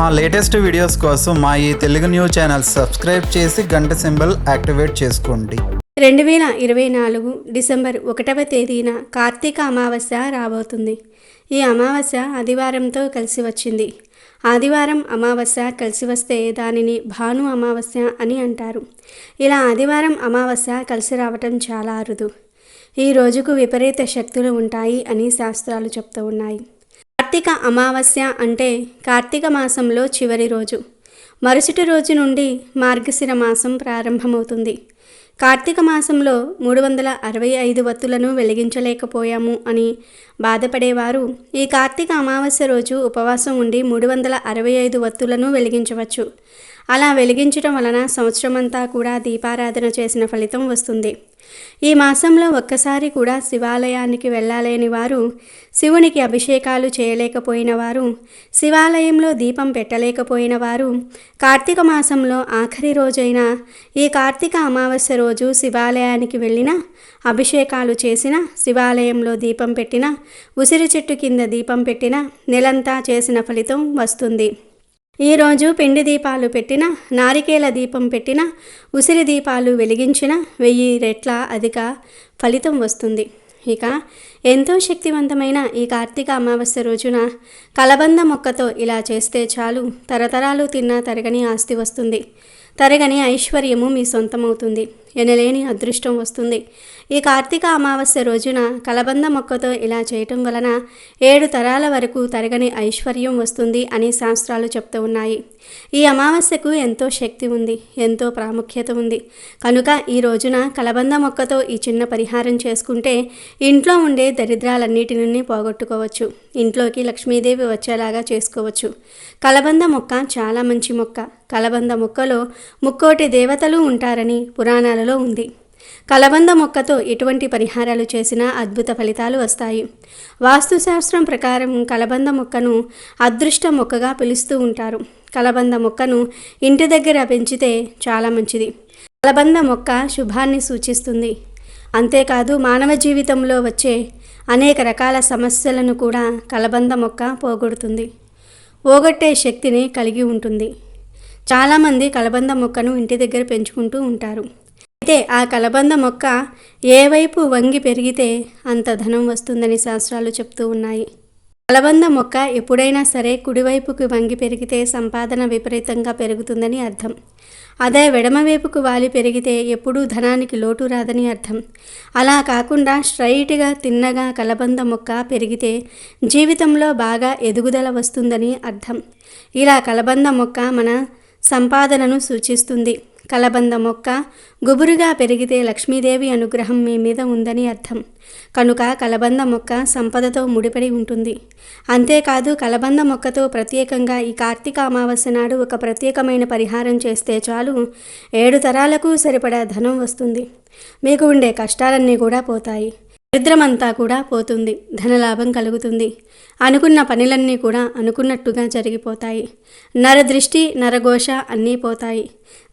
మా latest videos కోసం మా ఈ తెలుగు న్యూస్ ఛానల్ సబ్స్క్రైబ్ చేసి గంట సింబల్ యాక్టివేట్ చేసుకోండి. రెండు వేల ఇరవై నాలుగు డిసెంబర్ ఒకటవ తేదీన కార్తీక అమావాస్య రాబోతుంది. ఈ అమావాస్య ఆదివారంతో కలిసి వచ్చింది. ఆదివారం అమావాస్య కలిసి వస్తే దానిని భాను అమావాస్య అని అంటారు. ఇలా ఆదివారం అమావాస్య కలిసి రావటం చాలా అరుదు. ఈ రోజుకు విపరీత శక్తులు ఉంటాయి అని శాస్త్రాలు చెప్తూ ఉన్నాయి. కార్తీక అమావాస్య అంటే కార్తీక మాసంలో చివరి రోజు. మరుసటి రోజు నుండి మార్గశిర మాసం ప్రారంభమవుతుంది. కార్తీక మాసంలో మూడు వందల అరవై ఐదు వత్తులను వెలిగించలేకపోయాము అని బాధపడేవారు. ఈ కార్తీక అమావాస్య రోజు ఉపవాసం ఉండి మూడు వందల అరవై ఐదు వత్తులను వెలిగించవచ్చు. అలా వెలిగించడం వలన సంవత్సరమంతా కూడా దీపారాధన చేసిన ఫలితం వస్తుంది. ఈ మాసంలో ఒక్కసారి కూడా శివాలయానికి వెళ్ళలేని వారు శివునికి అభిషేకాలు చేయలేకపోయిన వారు శివాలయంలో దీపం పెట్టలేకపోయిన వారు కార్తీక మాసంలో ఆఖరి రోజైన ఈ కార్తీక అమావాస్య రోజు శివాలయానికి వెళ్ళిన అభిషేకాలు చేసిన శివాలయంలో దీపం పెట్టిన ఉసిరి చెట్టు కింద దీపం పెట్టిన నెలంతా చేసిన ఫలితం వస్తుంది. ఈరోజు పిండి దీపాలు పెట్టిన నారికేల దీపం పెట్టిన ఉసిరి దీపాలు వెలిగించిన వెయ్యి రెట్ల అధిక ఫలితం వస్తుంది. ఇక ఎంతో శక్తివంతమైన ఈ కార్తీక అమావాస్య రోజున కలబంద మొక్కతో ఇలా చేస్తే చాలు. తరతరాలు తిన్నా తరగని ఆస్తి వస్తుంది. తరగని ఐశ్వర్యము మీ సొంతమవుతుంది. ఎనలేని అదృష్టం వస్తుంది. ఈ కార్తీక అమావాస్య రోజున కలబంద మొక్కతో ఇలా చేయటం వలన ఏడు తరాల వరకు తరగని ఐశ్వర్యం వస్తుంది అని శాస్త్రాలు చెప్తూ ఉన్నాయి. ఈ అమావాస్యకు ఎంతో శక్తి ఉంది ఎంతో ప్రాముఖ్యత ఉంది. కనుక ఈ రోజున కలబంద మొక్కతో ఈ చిన్న పరిహారం చేసుకుంటే ఇంట్లో ఉండే దరిద్రాలన్నిటిని పోగొట్టుకోవచ్చు. ఇంట్లోకి లక్ష్మీదేవి వచ్చేలాగా చేసుకోవచ్చు. కలబంద మొక్క చాలా మంచి మొక్క. కలబంద మొక్కలో ముక్కోటి దేవతలు ఉంటారని పురాణాలలో ఉంది. కలబంద మొక్కతో ఎటువంటి పరిహారాలు చేసినా అద్భుత ఫలితాలు వస్తాయి. వాస్తుశాస్త్రం ప్రకారం కలబంద మొక్కను అదృష్ట మొక్కగా పిలుస్తూ ఉంటారు. కలబంద మొక్కను ఇంటి దగ్గర పెంచితే చాలా మంచిది. కలబంద మొక్క శుభాన్ని సూచిస్తుంది. అంతేకాదు మానవ జీవితంలో వచ్చే అనేక రకాల సమస్యలను కూడా కలబంద మొక్క పోగొడుతుంది. పోగొట్టే శక్తిని కలిగి ఉంటుంది. చాలామంది కలబంద మొక్కను ఇంటి దగ్గర పెంచుకుంటూ ఉంటారు. అయితే ఆ కలబంద మొక్క ఏ వైపు వంగి పెరిగితే అంత ధనం వస్తుందని శాస్త్రాలు చెప్తూ ఉన్నాయి. కలబంద మొక్క ఎప్పుడైనా సరే కుడివైపుకు వంగి పెరిగితే సంపాదన విపరీతంగా పెరుగుతుందని అర్థం. అదే వెడమవైపుకు వాలి పెరిగితే ఎప్పుడూ ధనానికి లోటు రాదని అర్థం. అలా కాకుండా స్ట్రైట్గా తిన్నగా కలబంద మొక్క పెరిగితే జీవితంలో బాగా ఎదుగుదల వస్తుందని అర్థం. ఇలా కలబంద మొక్క మన సంపాదనను సూచిస్తుంది. కలబంద మొక్క గుబురుగా పెరిగితే లక్ష్మీదేవి అనుగ్రహం మీ మీద ఉందని అర్థం. కనుక కలబంద మొక్క సంపదతో ముడిపడి ఉంటుంది. అంతేకాదు కలబంద మొక్కతో ప్రత్యేకంగా ఈ కార్తీక అమావాస్య నాడు ఒక ప్రత్యేకమైన పరిహారం చేస్తే చాలు ఏడు తరాలకు సరిపడా ధనం వస్తుంది. మీకు ఉండే కష్టాలన్నీ కూడా పోతాయి. దరిద్రమంతా కూడా పోతుంది. ధనలాభం కలుగుతుంది. అనుకున్న పనులన్నీ కూడా అనుకున్నట్టుగా జరిగిపోతాయి. నరదృష్టి నరఘోష అన్నీ పోతాయి.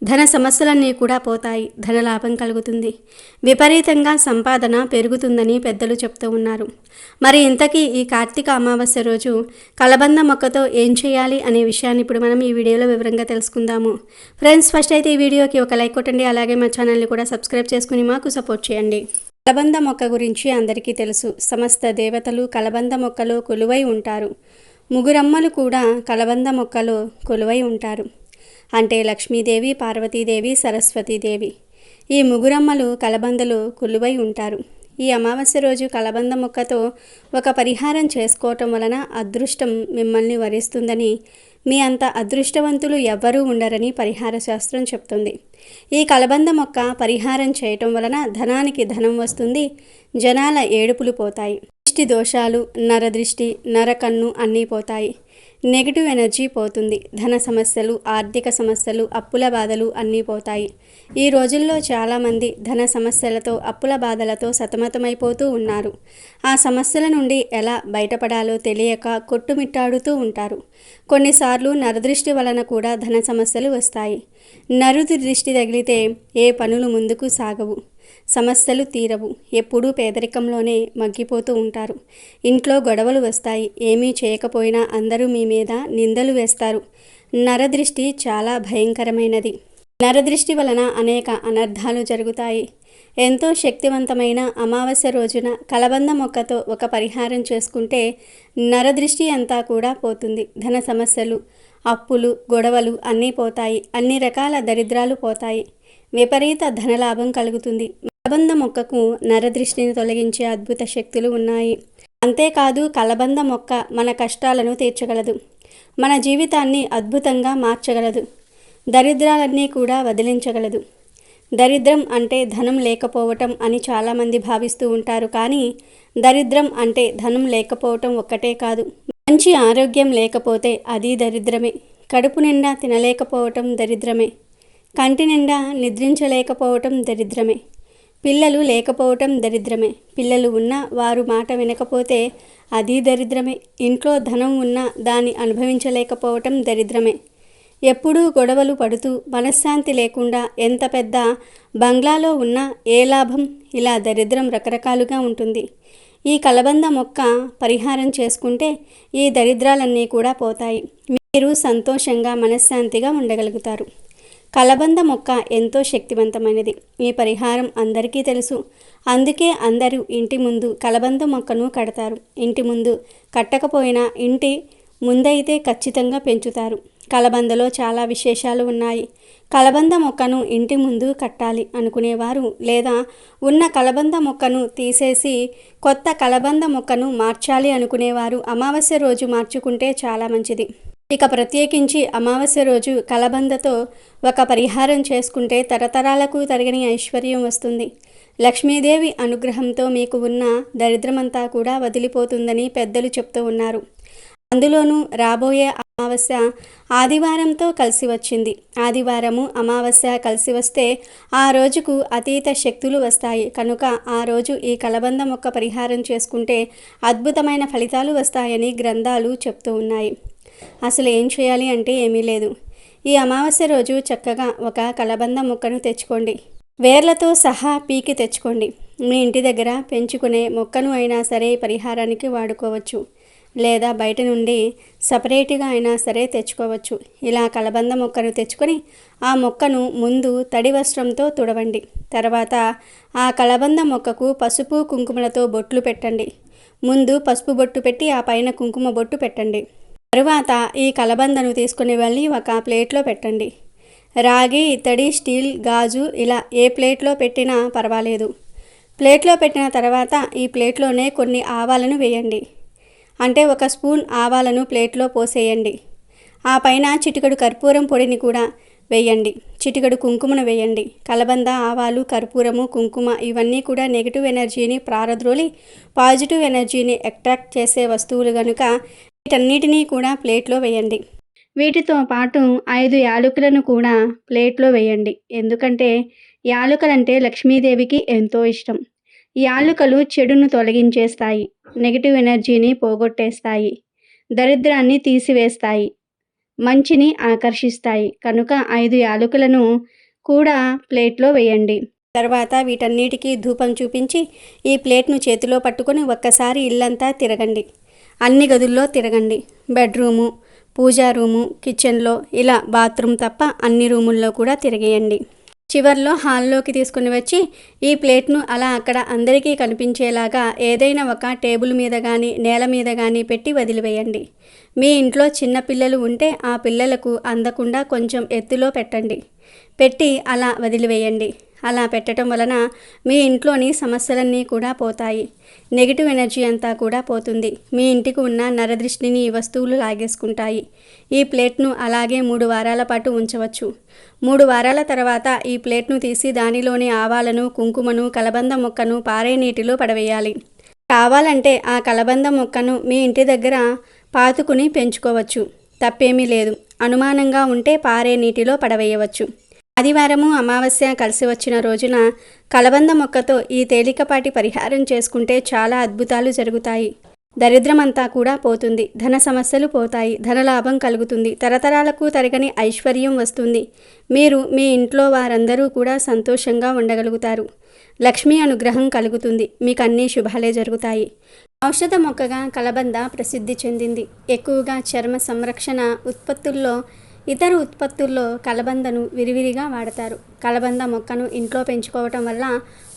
ధన సమస్యలన్నీ కూడా పోతాయి. ధనలాభం కలుగుతుంది. విపరీతంగా సంపాదన పెరుగుతుందని పెద్దలు చెప్తూ ఉన్నారు. మరి ఇంతకీ ఈ కార్తీక అమావాస్య రోజు కలబంద మొక్కతో ఏం చేయాలి అనే విషయాన్ని ఇప్పుడు మనం ఈ వీడియోలో వివరంగా తెలుసుకుందాము. ఫ్రెండ్స్ ఫస్ట్ అయితే ఈ వీడియోకి ఒక లైక్ కొట్టండి. అలాగే మా ఛానల్ని కూడా సబ్స్క్రైబ్ చేసుకుని మాకు సపోర్ట్ చేయండి. కలబంద మొక్క గురించి అందరికీ తెలుసు. సమస్త దేవతలు కలబంద మొక్కలో కొలువై ఉంటారు. ముగురమ్మలు కూడా కలబంద మొక్కలో కొలువై ఉంటారు. అంటే లక్ష్మీదేవి పార్వతీదేవి సరస్వతీదేవి. ఈ ముగురమ్మలు కలబందలో కొలువై ఉంటారు. ఈ అమావాస్య రోజు కలబంద మొక్కతో ఒక పరిహారం చేసుకోవటం వలన అదృష్టం మిమ్మల్ని వరిస్తుందని మీ అంత అదృష్టవంతులు ఎవ్వరూ ఉండరని పరిహార శాస్త్రం చెప్తుంది. ఈ కలబంద మొక్క పరిహారం చేయటం వలన ధనానికి ధనం వస్తుంది జనాల ఏడుపులు పోతాయి. దృష్టి దోషాలు నరదృష్టి నరకన్ను అన్నీ పోతాయి. నెగిటివ్ ఎనర్జీ పోతుంది. ధన సమస్యలు ఆర్థిక సమస్యలు అప్పుల బాధలు అన్నీ పోతాయి. ఈ రోజుల్లో చాలామంది ధన సమస్యలతో అప్పుల బాధలతో సతమతమైపోతూ ఉన్నారు. ఆ సమస్యల నుండి ఎలా బయటపడాలో తెలియక కొట్టుమిట్టాడుతూ ఉంటారు. కొన్నిసార్లు నరదృష్టి వలన కూడా ధన సమస్యలు వస్తాయి. నరుది దృష్టి తగిలితే ఏ పనులు ముందుకు సాగవు. సమస్యలు తీరవు. ఎప్పుడూ పేదరికంలోనే మగ్గిపోతూ ఉంటారు. ఇంట్లో గొడవలు వస్తాయి. ఏమీ చేయకపోయినా అందరూ మీ మీద నిందలు వేస్తారు. నరదృష్టి చాలా భయంకరమైనది. నరదృష్టి వలన అనేక అనర్థాలు జరుగుతాయి. ఎంతో శక్తివంతమైన అమావాస్య రోజున కలబంద మొక్కతో ఒక పరిహారం చేసుకుంటే నరదృష్టి అంతా కూడా పోతుంది. ధన సమస్యలు అప్పులు గొడవలు అన్నీ పోతాయి. అన్ని రకాల దరిద్రాలు పోతాయి. విపరీత ధనలాభం కలుగుతుంది. కలబంద మొక్కకు నరదృష్టిని తొలగించే అద్భుత శక్తులు ఉన్నాయి. అంతేకాదు కలబంద మొక్క మన కష్టాలను తీర్చగలదు. మన జీవితాన్ని అద్భుతంగా మార్చగలదు. దరిద్రాలన్నీ కూడా వదిలించగలదు. దరిద్రం అంటే ధనం లేకపోవటం అని చాలామంది భావిస్తూ ఉంటారు. కానీ దరిద్రం అంటే ధనం లేకపోవటం ఒక్కటే కాదు. మంచి ఆరోగ్యం లేకపోతే అది దరిద్రమే. కడుపు నిండా తినలేకపోవటం దరిద్రమే. కంటి నిండా నిద్రించలేకపోవటం దరిద్రమే. పిల్లలు లేకపోవటం దరిద్రమే. పిల్లలు ఉన్నా వారు మాట వినకపోతే అది దరిద్రమే. ఇంట్లో ధనం ఉన్నా దాన్ని అనుభవించలేకపోవటం దరిద్రమే. ఎప్పుడూ గొడవలు పడుతూ మనశ్శాంతి లేకుండా ఎంత పెద్ద బంగ్లాలో ఉన్నా ఏ లాభం? ఇలా దరిద్రం రకరకాలుగా ఉంటుంది. ఈ కలబంద మొక్క పరిహారం చేసుకుంటే ఈ దరిద్రాలన్నీ కూడా పోతాయి. మీరు సంతోషంగా మనశ్శాంతిగా ఉండగలుగుతారు. కలబంద మొక్క ఎంతో శక్తివంతమైనది. ఈ పరిహారం అందరికీ తెలుసు. అందుకే అందరూ ఇంటి ముందు కలబంద మొక్కను కడతారు. ఇంటి ముందు కట్టకపోయినా ఇంటి ముందైతే ఖచ్చితంగా పెంచుతారు. కలబందలో చాలా విశేషాలు ఉన్నాయి. కలబంద మొక్కను ఇంటి ముందు కట్టాలి అనుకునేవారు లేదా ఉన్న కలబంద మొక్కను తీసేసి కొత్త కలబంద మొక్కను మార్చాలి అనుకునేవారు అమావాస్య రోజు మార్చుకుంటే చాలా మంచిది. ఇక ప్రత్యేకించి అమావాస్య రోజు కలబందతో ఒక పరిహారం చేసుకుంటే తరతరాలకు తరగని ఐశ్వర్యం వస్తుంది. లక్ష్మీదేవి అనుగ్రహంతో మీకు ఉన్న దరిద్రమంతా కూడా వదిలిపోతుందని పెద్దలు చెప్తూ ఉన్నారు. అందులోనూ రాబోయే అమావాస్య ఆదివారంతో కలిసి వచ్చింది. ఆదివారము అమావాస్య కలిసి వస్తే ఆ రోజుకు అతీత శక్తులు వస్తాయి. కనుక ఆ రోజు ఈ కలబంద మొక్క పరిహారం చేసుకుంటే అద్భుతమైన ఫలితాలు వస్తాయని గ్రంథాలు చెప్తూ ఉన్నాయి. అసలు ఏం చేయాలి అంటే ఏమీ లేదు. ఈ అమావాస్య రోజు చక్కగా ఒక కలబంద మొక్కను తెచ్చుకోండి. వేర్లతో సహా పీకి తెచ్చుకోండి. మీ ఇంటి దగ్గర పెంచుకునే మొక్కను అయినా సరే పరిహారానికి వాడుకోవచ్చు. లేదా బయట నుండి సపరేట్గా అయినా సరే తెచ్చుకోవచ్చు. ఇలా కలబంద మొక్కను తెచ్చుకొని ఆ మొక్కను ముందు తడి వస్త్రంతో తుడవండి. తర్వాత ఆ కలబంద మొక్కకు పసుపు కుంకుమలతో బొట్లు పెట్టండి. ముందు పసుపు బొట్టు పెట్టి ఆ పైన కుంకుమ బొట్టు పెట్టండి. తరువాత ఈ కలబందను తీసుకుని వెళ్ళి ఒక ప్లేట్లో పెట్టండి. రాగి ఇత్తడి స్టీల్ గాజు ఇలా ఏ ప్లేట్లో పెట్టినా పర్వాలేదు. ప్లేట్లో పెట్టిన తర్వాత ఈ ప్లేట్లోనే కొన్ని ఆవాలను వేయండి. అంటే ఒక స్పూన్ ఆవాలను ప్లేట్లో పోసేయండి. ఆ పైన చిటికడు కర్పూరం పొడిని కూడా వేయండి. చిటికడు కుంకుమను వేయండి. కలబంద ఆవాలు కర్పూరము కుంకుమ ఇవన్నీ కూడా నెగిటివ్ ఎనర్జీని ప్రారద్రోలి పాజిటివ్ ఎనర్జీని అట్రాక్ట్ చేసే వస్తువులు కనుక వీటన్నిటినీ కూడా ప్లేట్లో వేయండి. వీటితో పాటు ఐదు యాలకులను కూడా ప్లేట్లో వేయండి. ఎందుకంటే యాలుకలంటే లక్ష్మీదేవికి ఎంతో ఇష్టం. యాలుకలు చెడును తొలగించేస్తాయి. నెగిటివ్ ఎనర్జీని పోగొట్టేస్తాయి. దరిద్రాన్ని తీసివేస్తాయి. మంచిని ఆకర్షిస్తాయి. కనుక ఐదు యాలకులను కూడా ప్లేట్లో వేయండి. తర్వాత వీటన్నిటికీ ధూపం చూపించి ఈ ప్లేట్ను చేతిలో పట్టుకొని ఒక్కసారి ఇల్లంతా తిరగండి. అన్ని గదుల్లో తిరగండి. బెడ్రూము పూజా రూము కిచెన్లో ఇలా బాత్రూమ్ తప్ప అన్ని రూముల్లో కూడా తిరిగేయండి. చివర్లో హాల్లోకి తీసుకుని వచ్చి ఈ ప్లేట్ను అలా అక్కడ అందరికీ కనిపించేలాగా ఏదైనా ఒక టేబుల్ మీద కానీ నేల మీద కానీ పెట్టి వదిలివేయండి. మీ ఇంట్లో చిన్న పిల్లలు ఉంటే ఆ పిల్లలకు అందకుండా కొంచెం ఎత్తులో పెట్టండి. పెట్టి అలా వదిలివేయండి. అలా పెట్టడం వలన మీ ఇంట్లోని సమస్యలన్నీ కూడా పోతాయి. నెగిటివ్ ఎనర్జీ అంతా కూడా పోతుంది. మీ ఇంటికి ఉన్న నరదృష్టిని ఈ వస్తువులు లాగేసుకుంటాయి. ఈ ప్లేట్ను అలాగే మూడు వారాల పాటు ఉంచవచ్చు. మూడు వారాల తర్వాత ఈ ప్లేట్ను తీసి దానిలోని ఆవాలను కుంకుమను కలబంద మొక్కను పారే నీటిలో పడవేయాలి. కావాలంటే ఆ కలబంద మొక్కను మీ ఇంటి దగ్గర పాతుకుని పెంచుకోవచ్చు. తప్పేమీ లేదు. అనుమానంగా ఉంటే పారే నీటిలో పడవేయవచ్చు. ఆదివారము అమావాస్య కలిసి వచ్చిన రోజున కలబంద మొక్కతో ఈ తేలికపాటి పరిహారం చేసుకుంటే చాలా అద్భుతాలు జరుగుతాయి. దరిద్రమంతా కూడా పోతుంది. ధన సమస్యలు పోతాయి. ధనలాభం కలుగుతుంది. తరతరాలకు తరగని ఐశ్వర్యం వస్తుంది. మీరు మీ ఇంట్లో వారందరూ కూడా సంతోషంగా ఉండగలుగుతారు. లక్ష్మీ అనుగ్రహం కలుగుతుంది. మీకు అన్ని శుభాలే జరుగుతాయి. ఔషధ మొక్కగా కలబంద ప్రసిద్ధి చెందింది. ఎక్కువగా చర్మ సంరక్షణ ఉత్పత్తుల్లో ఇతర ఉత్పత్తుల్లో కలబందను విరివిరిగా వాడతారు. కలబంద మొక్కను ఇంట్లో పెంచుకోవటం వల్ల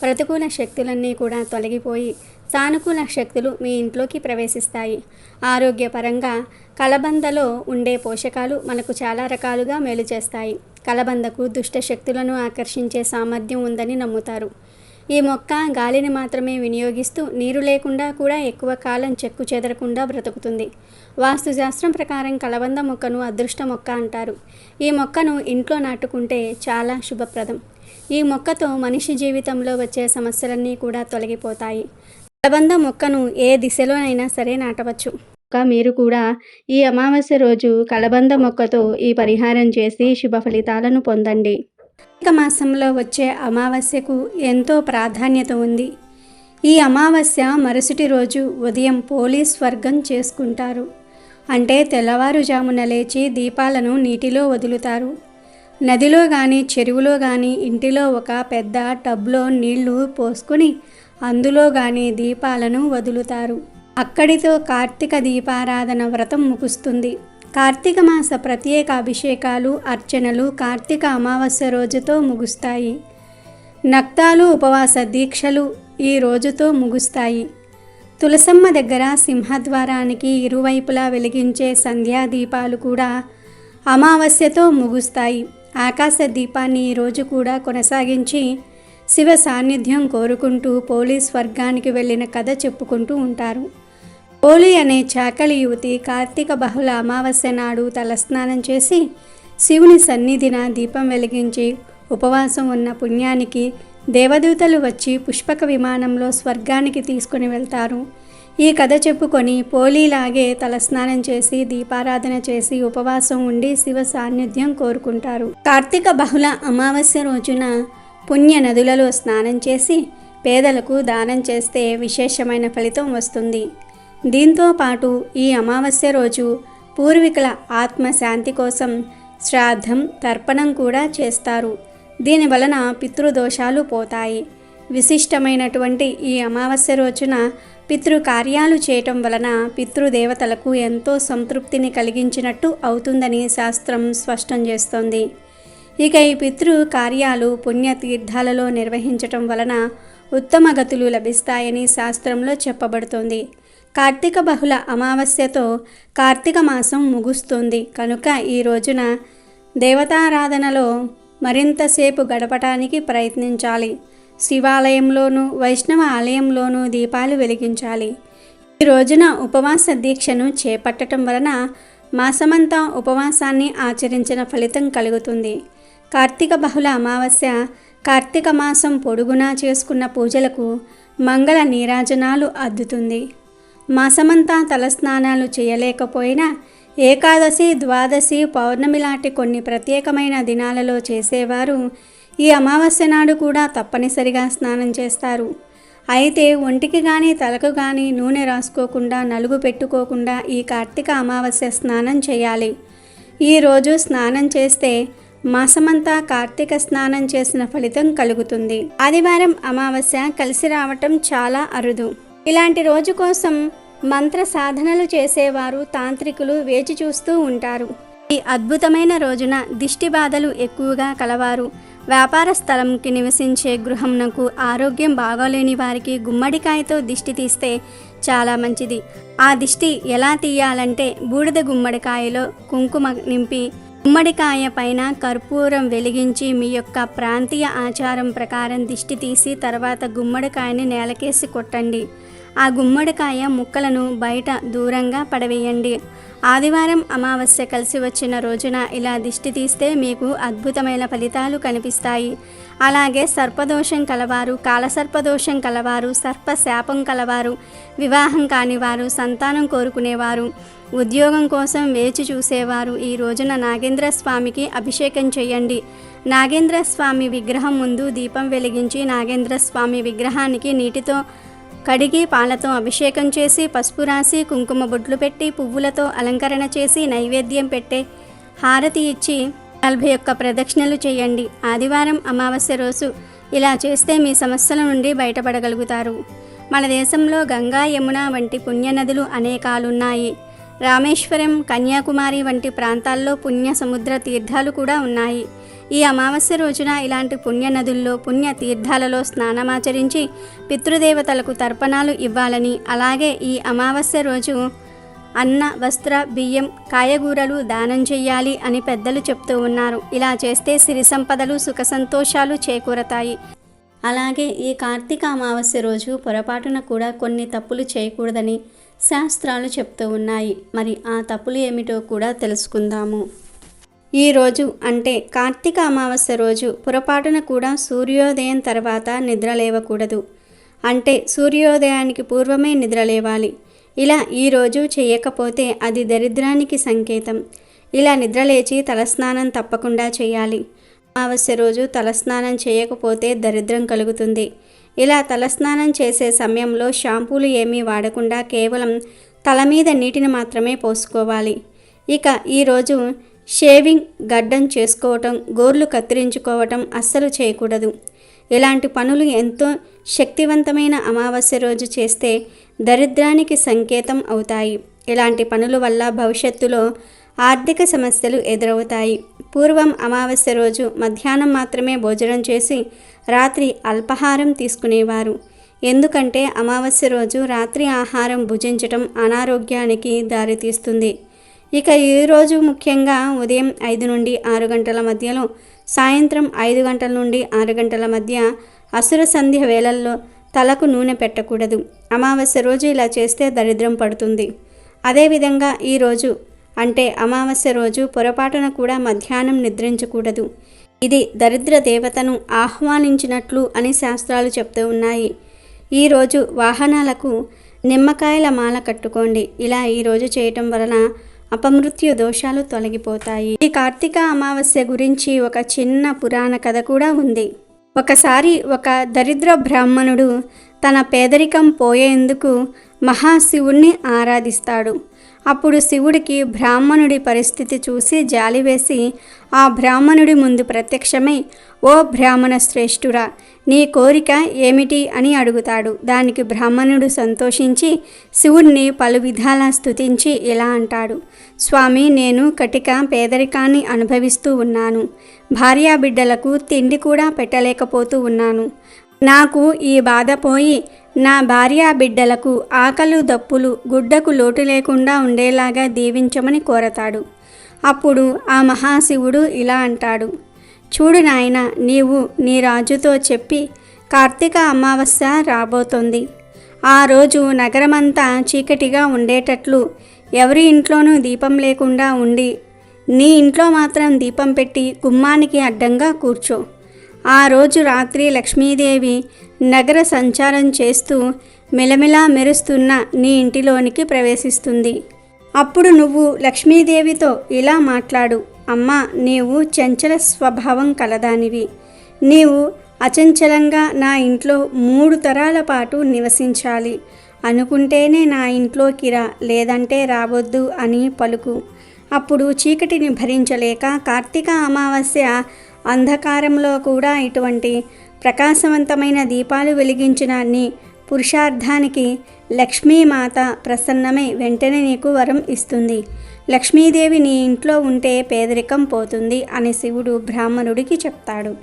ప్రతికూల శక్తులన్నీ కూడా తొలగిపోయి సానుకూల శక్తులు మీ ఇంట్లోకి ప్రవేశిస్తాయి. ఆరోగ్యపరంగా కలబందలో ఉండే పోషకాలు మనకు చాలా రకాలుగా మేలు చేస్తాయి. కలబందకు దుష్ట శక్తులను ఆకర్షించే సామర్థ్యం ఉందని నమ్ముతారు. ఈ మొక్క గాలిని మాత్రమే వినియోగిస్తూ నీరు లేకుండా కూడా ఎక్కువ కాలం చెక్కు చెదరకుండా బ్రతుకుతుంది. వాస్తుశాస్త్రం ప్రకారం కలబంద మొక్కను అదృష్ట మొక్క అంటారు. ఈ మొక్కను ఇంట్లో నాటుకుంటే చాలా శుభప్రదం. ఈ మొక్కతో మనిషి జీవితంలో వచ్చే సమస్యలన్నీ కూడా తొలగిపోతాయి. కలబంద మొక్కను ఏ దిశలోనైనా సరే నాటవచ్చు. మీరు కూడా ఈ అమావాస్య రోజు కలబంద మొక్కతో ఈ పరిహారం చేసి శుభ ఫలితాలను పొందండి. కార్తీక మాసంలో వచ్చే అమావాస్యకు ఎంతో ప్రాధాన్యత ఉంది. ఈ అమావాస్య మరుసటి రోజు ఉదయం పోలీస్ స్వర్గం చేసుకుంటారు. అంటే తెల్లవారుజామున లేచి దీపాలను నీటిలో వదులుతారు. నదిలో కానీ చెరువులో కానీ ఇంటిలో ఒక పెద్ద టబ్లో నీళ్ళు పోసుకొని అందులో కానీ దీపాలను వదులుతారు. అక్కడితో కార్తీక దీపారాధన వ్రతం ముగుస్తుంది. కార్తీక మాస ప్రత్యేక అభిషేకాలు అర్చనలు కార్తీక అమావాస్య రోజుతో ముగుస్తాయి. నక్తాలు ఉపవాస దీక్షలు ఈ రోజుతో ముగుస్తాయి. తులసమ్మ దగ్గర సింహద్వారానికి ఇరువైపులా వెలిగించే సంధ్యా దీపాలు కూడా అమావాస్యతో ముగుస్తాయి. ఆకాశ దీపాన్ని ఈ రోజు కూడా కొనసాగించి శివ సాన్నిధ్యం కోరుకుంటూ పోలీస్ వర్గానికి వెళ్ళిన కథ చెప్పుకుంటూ ఉంటారు. పోలి అనే చాకలి యువతి కార్తీక బహుళ అమావాస్య నాడు తలస్నానం చేసి శివుని సన్నిధిన దీపం వెలిగించి ఉపవాసం ఉన్న పుణ్యానికి దేవదూతలు వచ్చి పుష్పక విమానంలో స్వర్గానికి తీసుకుని వెళ్తారు. ఈ కథ చెప్పుకొని పోలీలాగే తలస్నానం చేసి దీపారాధన చేసి ఉపవాసం ఉండి శివ సాన్నిధ్యం కోరుకుంటారు. కార్తీక బహుళ అమావాస్య రోజున పుణ్య నదులలో స్నానం చేసి పేదలకు దానం చేస్తే విశేషమైన ఫలితం వస్తుంది. దీంతో పాటు ఈ అమావాస్య రోజు పూర్వీకుల ఆత్మశాంతి కోసం శ్రాద్ధం తర్పణం కూడా చేస్తారు. దీని వలన పితృదోషాలు పోతాయి. విశిష్టమైనటువంటి ఈ అమావాస్య రోజున పితృ కార్యాలు చేయటం వలన పితృదేవతలకు ఎంతో సంతృప్తిని కలిగించినట్టు అవుతుందని శాస్త్రం స్పష్టం చేస్తోంది. ఇక ఈ పితృ కార్యాలు పుణ్యతీర్థాలలో నిర్వహించటం వలన ఉత్తమ గతులు లభిస్తాయని శాస్త్రంలో చెప్పబడుతోంది. కార్తీక బహుళ అమావాస్యతో కార్తీక మాసం ముగుస్తుంది. కనుక ఈ రోజున దేవతారాధనలో మరింతసేపు గడపటానికి ప్రయత్నించాలి. శివాలయంలోనూ వైష్ణవ ఆలయంలోనూ దీపాలు వెలిగించాలి. ఈ రోజున ఉపవాస దీక్షను చేపట్టడం వలన మాసమంతా ఉపవాసాన్ని ఆచరించిన ఫలితం కలుగుతుంది. కార్తీక బహుళ అమావాస్య కార్తీక మాసం పొడుగునా చేసుకున్న పూజలకు మంగళ నీరాజనాలు అద్దుతుంది. మాసమంతా తలస్నానాలు చేయలేకపోయినా ఏకాదశి ద్వాదశి పౌర్ణమి లాంటి కొన్ని ప్రత్యేకమైన దినాలలో చేసేవారు ఈ అమావాస్య నాడు కూడా తప్పనిసరిగా స్నానం చేస్తారు. అయితే ఒంటికి కానీ తలకు కానీ నూనె రాసుకోకుండా నలుగు పెట్టుకోకుండా ఈ కార్తీక అమావాస్య స్నానం చేయాలి. ఈరోజు స్నానం చేస్తే మాసమంతా కార్తీక స్నానం చేసిన ఫలితం కలుగుతుంది. ఆదివారం అమావాస్య కలిసి రావటం చాలా అరుదు. ఇలాంటి రోజు కోసం మంత్ర సాధనలు చేసేవారు తాంత్రికులు వేచి చూస్తూ ఉంటారు. ఈ అద్భుతమైన రోజున దిష్టి బాధలు ఎక్కువగా కలవారు. వ్యాపార స్థలంకి నివసించే గృహంనకు ఆరోగ్యం బాగోలేని వారికి గుమ్మడికాయతో దిష్టి తీస్తే చాలా మంచిది. ఆ దిష్టి ఎలా తీయాలంటే బూడిద గుమ్మడికాయలో కుంకుమ నింపి గుమ్మడికాయ పైన కర్పూరం వెలిగించి మీ యొక్క ప్రాంతీయ ఆచారం ప్రకారం దిష్టి తీసి తర్వాత గుమ్మడికాయని నేలకేసి కొట్టండి. ఆ గుమ్మడికాయ ముక్కలను బయట దూరంగా పడవేయండి. ఆదివారం అమావాస్య కలిసి వచ్చిన రోజున ఇలా దిష్టి తీస్తే మీకు అద్భుతమైన ఫలితాలు కనిపిస్తాయి. అలాగే సర్పదోషం కలవారు కాలసర్పదోషం కలవారు సర్ప శాపం కలవారు వివాహం కానివారు సంతానం కోరుకునేవారు ఉద్యోగం కోసం వేచి చూసేవారు. ఈ రోజున నాగేంద్ర స్వామికి అభిషేకం చేయండి. నాగేంద్ర స్వామి విగ్రహం ముందు దీపం వెలిగించి నాగేంద్ర స్వామి విగ్రహానికి నీటితో కడిగి పాలతో అభిషేకం చేసి పసుపు రాసి కుంకుమ బొట్లు పెట్టి పువ్వులతో అలంకరణ చేసి నైవేద్యం పెట్టే హారతి ఇచ్చి నలభై ఒక్క ప్రదక్షిణలు చేయండి. ఆదివారం అమావాస్య రోజు ఇలా చేస్తే మీ సమస్యల నుండి బయటపడగలుగుతారు. మన దేశంలో గంగా యమున వంటి పుణ్యనదులు అనేకాలున్నాయి. రామేశ్వరం కన్యాకుమారి వంటి ప్రాంతాల్లో పుణ్య సముద్ర తీర్థాలు కూడా ఉన్నాయి. ఈ అమావాస్య రోజున ఇలాంటి పుణ్య నదుల్లో పుణ్య తీర్థాలలో స్నానమాచరించి పితృదేవతలకు తర్పణాలు ఇవ్వాలని అలాగే ఈ అమావాస్య రోజు అన్న వస్త్ర బియ్యం కాయగూరలు దానం చేయాలి అని పెద్దలు చెప్తూ ఉన్నారు. ఇలా చేస్తే సిరి సంపదలు సుఖ సంతోషాలు చేకూరతాయి. అలాగే ఈ కార్తీక అమావాస్య రోజు పొరపాటున కూడా కొన్ని తప్పులు చేయకూడదని శాస్త్రాలు చెప్తూ ఉన్నాయి. మరి ఆ తప్పులు ఏమిటో కూడా తెలుసుకుందాము. ఈ రోజు అంటే కార్తీక అమావాస్య రోజు పొరపాటున కూడా సూర్యోదయం తర్వాత నిద్ర లేవకూడదు. అంటే సూర్యోదయానికి పూర్వమే నిద్ర లేవాలి. ఇలా ఈరోజు చేయకపోతే అది దరిద్రానికి సంకేతం. ఇలా నిద్రలేచి తలస్నానం తప్పకుండా చేయాలి. అమావాస్య రోజు తలస్నానం చేయకపోతే దరిద్రం కలుగుతుంది. ఇలా తలస్నానం చేసే సమయంలో షాంపూలు ఏమీ వాడకుండా కేవలం తల మీద నీటిని మాత్రమే పోసుకోవాలి. ఇక ఈరోజు షేవింగ్ గడ్డం చేసుకోవటం గోర్లు కత్తిరించుకోవటం అస్సలు చేయకూడదు. ఇలాంటి పనులు ఎంతో శక్తివంతమైన అమావాస్య రోజు చేస్తే దరిద్రానికి సంకేతం అవుతాయి. ఇలాంటి పనుల వల్ల భవిష్యత్తులో ఆర్థిక సమస్యలు ఎదురవుతాయి. పూర్వం అమావాస్య రోజు మధ్యాహ్నం మాత్రమే భోజనం చేసి రాత్రి అల్పాహారం తీసుకునేవారు. ఎందుకంటే అమావాస్య రోజు రాత్రి ఆహారం భుజించటం అనారోగ్యానికి దారితీస్తుంది. ఇక ఈరోజు ముఖ్యంగా ఉదయం ఐదు నుండి ఆరు గంటల మధ్యలో సాయంత్రం ఐదు గంటల నుండి ఆరు గంటల మధ్య అసుర సంధ్య వేళల్లో తలకు నూనె పెట్టకూడదు. అమావాస్య రోజు ఇలా చేస్తే దరిద్రం పడుతుంది. అదేవిధంగా ఈరోజు అంటే అమావాస్య రోజు పొరపాటున కూడా మధ్యాహ్నం నిద్రించకూడదు. ఇది దరిద్ర దేవతను ఆహ్వానించినట్లు అని శాస్త్రాలు చెప్తూ ఉన్నాయి. ఈరోజు వాహనాలకు నిమ్మకాయల మాల కట్టుకోండి. ఇలా ఈరోజు చేయటం వలన అపమృత్యు దోషాలు తొలగిపోతాయి. ఈ కార్తీక అమావాస్య గురించి ఒక చిన్న పురాణ కథ కూడా ఉంది. ఒకసారి ఒక దరిద్ర బ్రాహ్మణుడు తన పేదరికం పోయేందుకు మహాశివుణ్ణి ఆరాధిస్తాడు. అప్పుడు శివుడికి బ్రాహ్మణుడి పరిస్థితి చూసి జాలివేసి ఆ బ్రాహ్మణుడి ముందు ప్రత్యక్షమై ఓ బ్రాహ్మణ శ్రేష్ఠురా నీ కోరిక ఏమిటి అని అడుగుతాడు. దానికి బ్రాహ్మణుడు సంతోషించి శివుణ్ణి పలు విధాలా స్థుతించి ఇలా అంటాడు. స్వామి నేను కటిక పేదరికాన్ని అనుభవిస్తూ ఉన్నాను. భార్యాబిడ్డలకు తిండి కూడా పెట్టలేకపోతూ ఉన్నాను. నాకు ఈ బాధ పోయి నా భార్యా బిడ్డలకు ఆకలు దప్పులు గుడ్డకు లోటు లేకుండా ఉండేలాగా దీవించమని కోరతాడు. అప్పుడు ఆ మహాశివుడు ఇలా అంటాడు. చూడు నాయన నీవు నీ రాజుతో చెప్పి కార్తీక అమావాస్య రాబోతోంది. ఆ రోజు నగరమంతా చీకటిగా ఉండేటట్లు ఎవరి ఇంట్లోనూ దీపం లేకుండా ఉండి నీ ఇంట్లో మాత్రం దీపం పెట్టి గుమ్మానికి అడ్డంగా కూర్చో. ఆ రోజు రాత్రి లక్ష్మీదేవి నగర సంచారం చేస్తూ మెలమెలా మెరుస్తున్న నీ ఇంటిలోనికి ప్రవేశిస్తుంది. అప్పుడు నువ్వు లక్ష్మీదేవితో ఇలా మాట్లాడు. అమ్మా నీవు చంచల స్వభావం కలదానివి. నీవు అచంచలంగా నా ఇంట్లో మూడు తరాల పాటు నివసించాలి. అనుకుంటేనే నా ఇంట్లోకి రా లేదంటే రావద్దు అని పలుకు. అప్పుడు చీకటిని భరించలేక కార్తీక అమావాస్య అంధకారంలో కూడా ఇటువంటి ప్రకాశవంతమైన దీపాలు వెలిగించిన నీ పురుషార్థానికి లక్ష్మీమాత ప్రసన్నమై వెంటనే నీకు వరం ఇస్తుంది. లక్ష్మీదేవి నీ ఇంట్లో ఉంటే పేదరికం పోతుంది అని శివుడు బ్రాహ్మణుడికి చెప్తాడు.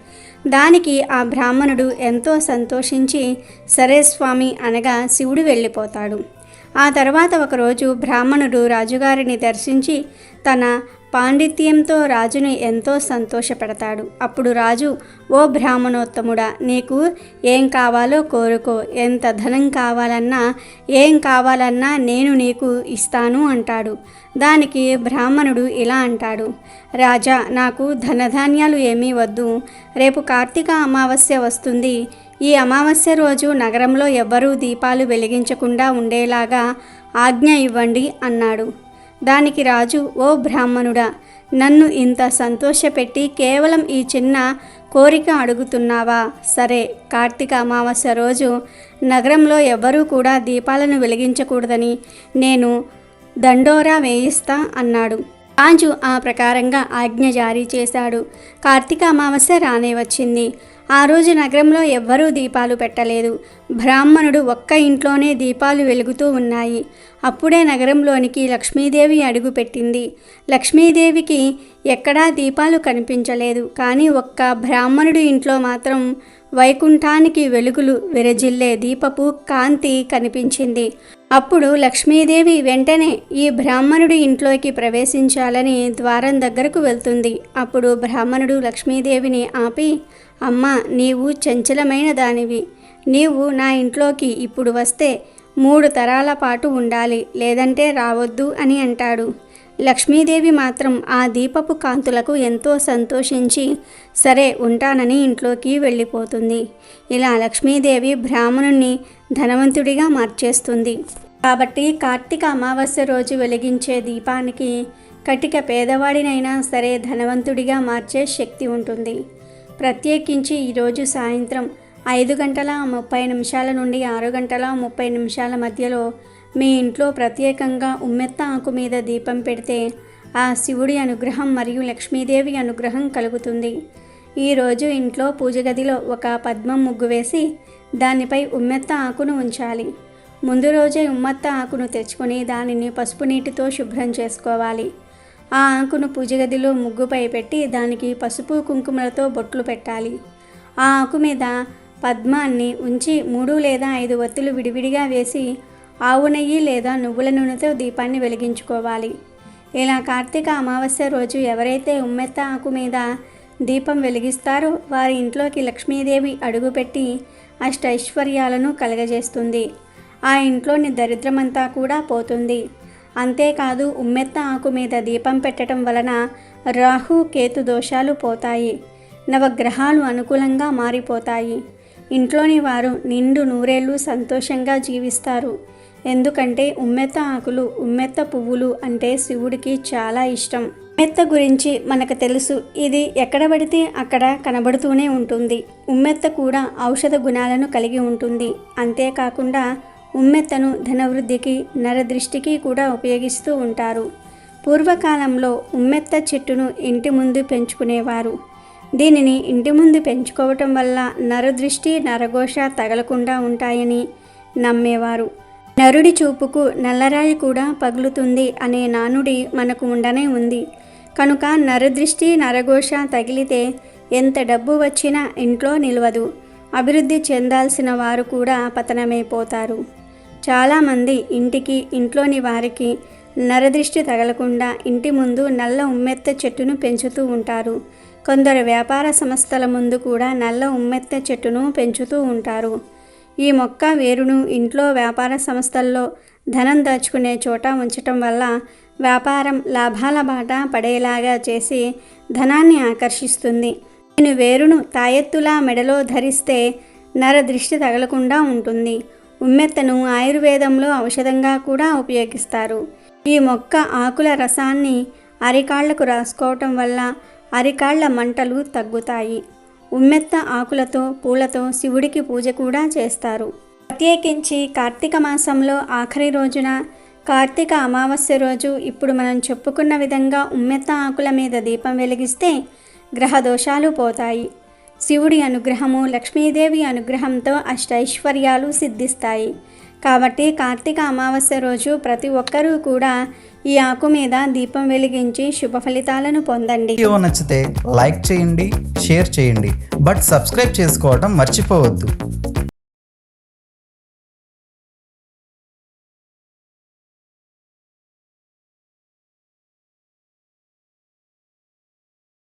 దానికి ఆ బ్రాహ్మణుడు ఎంతో సంతోషించి సరే స్వామి అనగా శివుడు వెళ్ళిపోతాడు. ఆ తర్వాత ఒకరోజు బ్రాహ్మణుడు రాజుగారిని దర్శించి తన పాండిత్యంతో రాజుని ఎంతో సంతోషపెడతాడు. అప్పుడు రాజు ఓ బ్రాహ్మణోత్తముడా నీకు ఏం కావాలో కోరుకో. ఎంత ధనం కావాలన్నా ఏం కావాలన్నా నేను నీకు ఇస్తాను అంటాడు. దానికి బ్రాహ్మణుడు ఇలా అంటాడు రాజా నాకు ధనధాన్యాలు ఏమీ వద్దు. రేపు కార్తీక అమావాస్య వస్తుంది. ఈ అమావాస్య రోజు నగరంలో ఎవ్వరూ దీపాలు వెలిగించకుండా ఉండేలాగా ఆజ్ఞ ఇవ్వండి అన్నాడు. దానికి రాజు ఓ బ్రాహ్మణుడా నన్ను ఇంత సంతోషపెట్టి కేవలం ఈ చిన్న కోరిక అడుగుతున్నావా? సరే కార్తీక అమావాస్య రోజు నగరంలో ఎవ్వరూ కూడా దీపాలను వెలిగించకూడదని నేను దండోరా వేయిస్తా అన్నాడు. రాజు ఆ ప్రకారంగా ఆజ్ఞ జారీ చేశాడు. కార్తీక అమావాస్య రానే వచ్చింది. ఆ రోజు నగరంలో ఎవ్వరూ దీపాలు పెట్టలేదు. బ్రాహ్మణుడు ఒక్క ఇంట్లోనే దీపాలు వెలుగుతూ ఉన్నాయి. అప్పుడే నగరంలోనికి లక్ష్మీదేవి అడుగుపెట్టింది లక్ష్మీదేవికి ఎక్కడా దీపాలు కనిపించలేదు. కానీ ఒక్క బ్రాహ్మణుడి ఇంట్లో మాత్రం వైకుంఠానికి వెలుగులు విరజిల్లే దీపపు కాంతి కనిపించింది. అప్పుడు లక్ష్మీదేవి వెంటనే ఈ బ్రాహ్మణుడి ఇంట్లోకి ప్రవేశించాలని ద్వారం దగ్గరకు వెళ్తుంది. అప్పుడు బ్రాహ్మణుడు లక్ష్మీదేవిని ఆపి అమ్మా నీవు చంచలమైన దానివి. నీవు నా ఇంట్లోకి ఇప్పుడు వస్తే మూడు తరాల పాటు ఉండాలి లేదంటే రావద్దు అని అంటాడు. లక్ష్మీదేవి మాత్రం ఆ దీపపు కాంతులకు ఎంతో సంతోషించి సరే ఉంటానని ఇంట్లోకి వెళ్ళిపోతుంది. ఇలా లక్ష్మీదేవి బ్రాహ్మణుణ్ణి ధనవంతుడిగా మార్చేస్తుంది. కాబట్టి కార్తీక అమావాస్య రోజు వెలిగించే దీపానికి కటిక పేదవాడినైనా సరే ధనవంతుడిగా మార్చే శక్తి ఉంటుంది. ప్రత్యేకించి ఈరోజు సాయంత్రం ఐదు గంటల ముప్పై నిమిషాల నుండి ఆరు గంటల ముప్పై నిమిషాల మధ్యలో మీ ఇంట్లో ప్రత్యేకంగా ఉమ్మెత్త ఆకు మీద దీపం పెడితే ఆ శివుడి అనుగ్రహం మరియు లక్ష్మీదేవి అనుగ్రహం కలుగుతుంది. ఈరోజు ఇంట్లో పూజ గదిలో ఒక పద్మం ముగ్గు వేసి దానిపై ఉమ్మెత్త ఆకును ఉంచాలి. ముందు రోజే ఉమ్మెత్త ఆకును తెచ్చుకొని దానిని పసుపు నీటితో శుభ్రం చేసుకోవాలి. ఆ ఆకును పూజ గదిలో ముగ్గుపై పెట్టి దానికి పసుపు కుంకుమలతో బొట్లు పెట్టాలి. ఆ ఆకు మీద పద్మాన్ని ఉంచి మూడు లేదా ఐదు ఒత్తులు విడివిడిగా వేసి ఆవు నెయ్యి లేదా నువ్వుల నూనెతో దీపాన్ని వెలిగించుకోవాలి. ఇలా కార్తీక అమావాస్య రోజు ఎవరైతే ఉమ్మెత్త ఆకు మీద దీపం వెలిగిస్తారో వారి ఇంట్లోకి లక్ష్మీదేవి అడుగుపెట్టి అష్టైశ్వర్యాలను కలగజేస్తుంది. ఆ ఇంట్లోని దరిద్రమంతా కూడా పోతుంది. అంతేకాదు ఉమ్మెత్త ఆకు మీద దీపం పెట్టడం వలన రాహు కేతు దోషాలు పోతాయి. నవగ్రహాలు అనుకూలంగా మారిపోతాయి. ఇంట్లోని వారు నిండు నూరేళ్ళు సంతోషంగా జీవిస్తారు. ఎందుకంటే ఉమ్మెత్త ఆకులు ఉమ్మెత్త పువ్వులు అంటే శివుడికి చాలా ఇష్టం. ఉమ్మెత్త గురించి మనకు తెలుసు. ఇది ఎక్కడ పడితే అక్కడ కనబడుతూనే ఉంటుంది. ఉమ్మెత్త కూడా ఔషధ గుణాలను కలిగి ఉంటుంది. అంతేకాకుండా ఉమ్మెత్తను ధనవృద్ధికి నరదృష్టికి కూడా ఉపయోగిస్తూ ఉంటారు. పూర్వకాలంలో ఉమ్మెత్త చెట్టును ఇంటి ముందు పెంచుకునేవారు. దీనిని ఇంటి ముందు పెంచుకోవటం వల్ల నరదృష్టి నరఘోష తగలకుండా ఉంటాయని నమ్మేవారు. నరుడి చూపుకు నల్లరాయి కూడా పగులుతుంది అనే నానుడి మనకు ఉండనే ఉంది. కనుక నరదృష్టి నరఘోష తగిలితే ఎంత డబ్బు వచ్చినా ఇంట్లో నిలవదు. అభివృద్ధి చెందాల్సిన వారు కూడా పతనమైపోతారు. చాలామంది ఇంటికి ఇంట్లోని వారికి నరదృష్టి తగలకుండా ఇంటి ముందు నల్ల ఉమ్మెత్త చెట్టును పెంచుతూ ఉంటారు. కొందరు వ్యాపార సంస్థల ముందు కూడా నల్ల ఉమ్మెత్త చెట్టును పెంచుతూ ఉంటారు. ఈ మొక్క వేరును ఇంట్లో వ్యాపార సంస్థల్లో ధనం దాచుకునే చోట ఉంచటం వల్ల వ్యాపారం లాభాల బాట పడేలాగా చేసి ధనాన్ని ఆకర్షిస్తుంది. నేను వేరును తాయెత్తులా మెడలో ధరిస్తే నర దృష్టి తగలకుండా ఉంటుంది. ఉమ్మెత్తను ఆయుర్వేదంలో ఔషధంగా కూడా ఉపయోగిస్తారు. ఈ మొక్క ఆకుల రసాన్ని అరికాళ్ళకు రాసుకోవటం వల్ల అరికాళ్ళ మంటలు తగ్గుతాయి. ఉమ్మెత్త ఆకులతో పూలతో శివుడికి పూజ కూడా చేస్తారు. ప్రత్యేకించి కార్తీక మాసంలో ఆఖరి రోజున కార్తీక అమావాస్య రోజు ఇప్పుడు మనం చెప్పుకున్న విధంగా ఉమ్మెత్త ఆకుల మీద దీపం వెలిగిస్తే గ్రహ దోషాలు పోతాయి. శివుడి అనుగ్రహము లక్ష్మీదేవి అనుగ్రహంతో అష్టైశ్వర్యాలు సిద్ధిస్తాయి. కాబట్టి కార్తీక అమావాస్య రోజు ప్రతి ఒక్కరూ కూడా ఈ ఆకు మీద దీపం వెలిగించి శుభ ఫలితాలను పొందండి. వీడియో నచ్చితే లైక్ చేయండి షేర్ చేయండి. బట్ సబ్స్క్రైబ్ చేసుకోవడం మర్చిపోవద్దు.